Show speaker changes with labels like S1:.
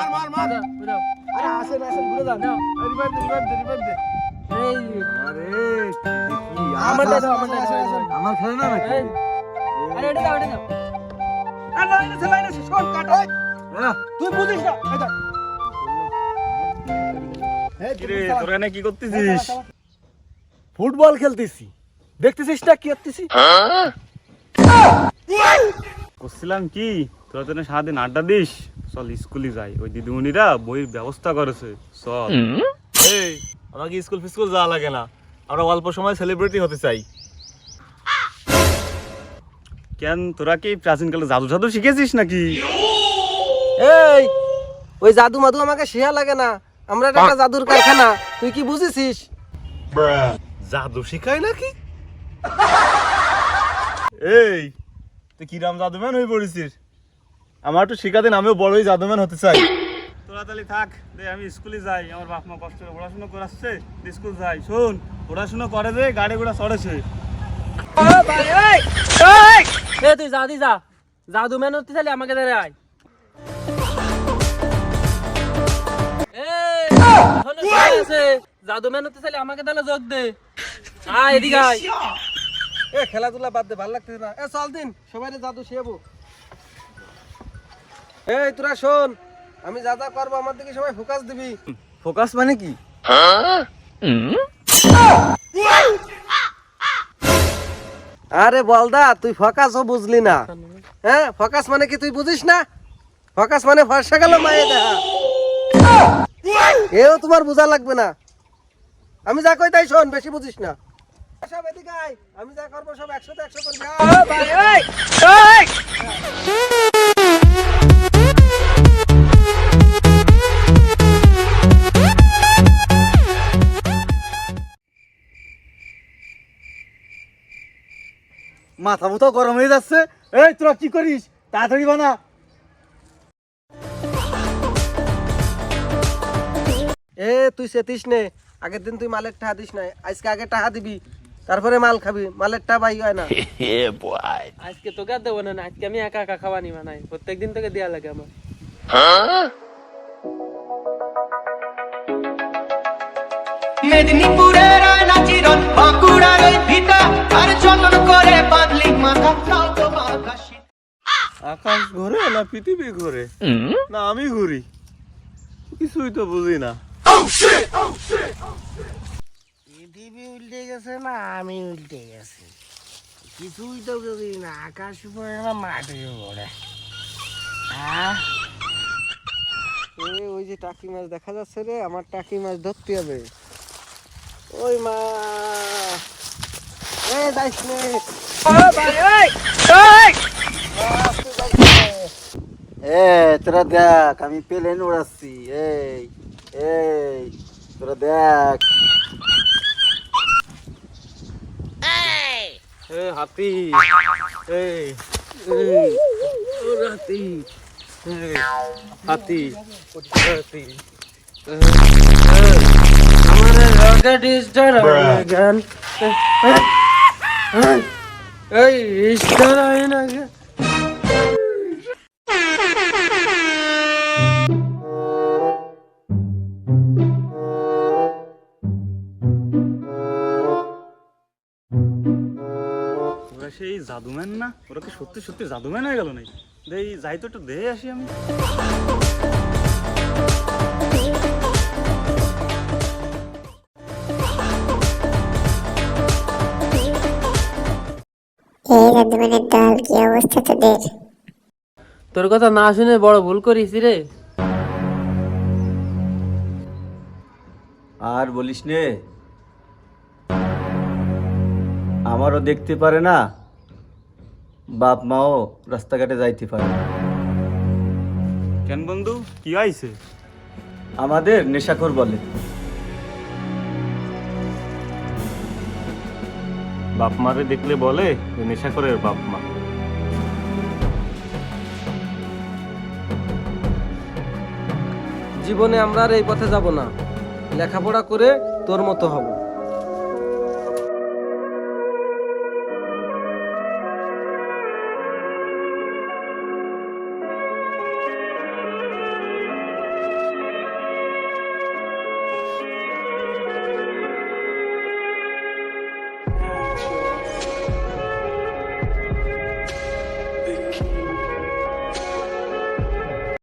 S1: মার, মার, মার। আরে আসেন আসেন ঘুরে যান। রিভাইভ দে রিভাইভ দে রিভাইভ দে
S2: এই
S3: আরে
S2: আমারটা দাও আমারটা দাও
S3: আমার খেলে না নাকি?
S2: আরে এটা দাও এটা দাও।
S1: আর লাইনে আছে লাইনে আছে শোন কাট তুই বুঝিস না। এই দেখ। এই
S4: কিরে
S1: তুই
S4: তোরা এনে কি করতেছিস?
S1: ফুটবল খেলতেছি। দেখতেছিস না কি করতেছি
S4: করছিলাম কি? তোরা তো সারাদিন আড্ডা দিস। চল স্কুলে যাই। ওই দিদিমণিরা বইয়ের ব্যবস্থা করেছে। চল।
S5: এই আমাকে স্কুল ফিস্কুল যাওয়া লাগে না? আমরা অল্প সময় সেলিব্রিটি হতে চাই।
S4: কেন তোরা কি প্রাচীনকালে জাদু জাদু শিখেছিস নাকি?
S6: এই ওই জাদু মাদু আমাকে শেয়া লাগে না। আমরা একটা জাদুর কারখানা। তুই কি বুঝেছিস?
S5: জাদু শিখায় নাকি? এই তুই কিরাম জাদুম্যান হয়ে পড়েছিস? আমার একটু শেখাতে না, আমিও বড়ই জাদুম্যান হতে চাই
S4: তোরা তাহলে থাক দে আমি স্কুলে যাই আমার বাপ মা কষ্ট করে পড়াশোনা করাচ্ছে স্কুল যাই শোন পড়াশোনা করে দে গাড়ি ঘোড়া চড়েছে
S2: তুই যা দি যা জাদু ম্যান হতে চাইলে আমাকে ধরে আয় হতে চাইলে আমাকে তাহলে যোগ দে আয় এদিকে আয়
S6: এ খেলাধুলা বাদ দে ভালো লাগতেছে না এ চল দিন সবাই জাদু শিয়াবো এই, তোরা শোন, আমি যা যা করব আমার দিকে সবাই ফোকাস দিবি।
S3: ফোকাস মানে কি?
S6: আরে বলদা, তুই ফোকাসও বুঝলি না। হ্যাঁ ফোকাস মানে কি তুই বুঝিস না? ফোকাস মানে ফর্সা গেল মায়ে দেখা এও তোমার বোঝা লাগবে না। আমি যা কই তাই শোন, বেশি বুঝিস না। সব এদিকে আয়, আমি যা করব সব একসাথে একশো করবি
S3: মাথা মুথা গরম হয়ে যাচ্ছে। এই তোরা কি করিস? তাড়াতাড়ি বানা।
S6: এ তুই সেতিস নে। আগের দিন তুই মালের টাকা দিস নাই। আজকে আগে টাকা দিবি তারপরে মাল খাবি। মালের টা বাই হয় না।
S2: আজকে তোকে আর দেবো না না, আজকে আমি একা একা খাওয়া নিবা নাই প্রত্যেকদিন তোকে দেয়া লাগে আমার।
S7: চিরন বাঁকুড়ার ওই ভিটা আর যতন করে বাঁধলি মাথা তাও তো মাথা
S5: আকাশ ঘুরে না পৃথিবী ঘুরে? না আমি ঘুরি। কিছুই তো বুঝি না।
S8: পৃথিবী উল্টে গেছে না আমি উল্টে গেছি। কিছুই তো করি না আকাশ পড়ে না মাটি হ্যাঁ
S6: এ, ওই যে টাকি মাছ দেখা যাচ্ছে রে আমার টাকি মাছ ধরতে হবে। ওই মা এ যাইস নে
S3: এ তোরা দেখ আমি প্লেন উড়াচ্ছি এই এই তোরা দেখ
S5: এ হাতি এই
S6: রাতি
S5: হাতি হাতি
S6: এই স্টার
S4: সেই জাদুম্যান না? ওরা কি সত্যি সত্যি জাদুম্যান হয়ে গেল নাকি? যাই তো একটু দে আসি আমি।
S9: এই রাধমানের দল কি অবস্থা তোদের?
S2: তোর কথা না শুনে বড় ভুল করিস রে।
S3: আর বলিস নে আমারও দেখতে পারে না বাপ মাও রাস্তাঘাটে যাইতে পারে না।
S4: কেন বন্ধু কি আইছে
S3: আমাদের নেশাখোর বলে।
S4: বাপ মারে দেখলে বলে যে নেশা করে বাপ মা।
S6: জীবনে আমরা আর এই পথে যাব না। লেখাপড়া করে তোর মতো হব।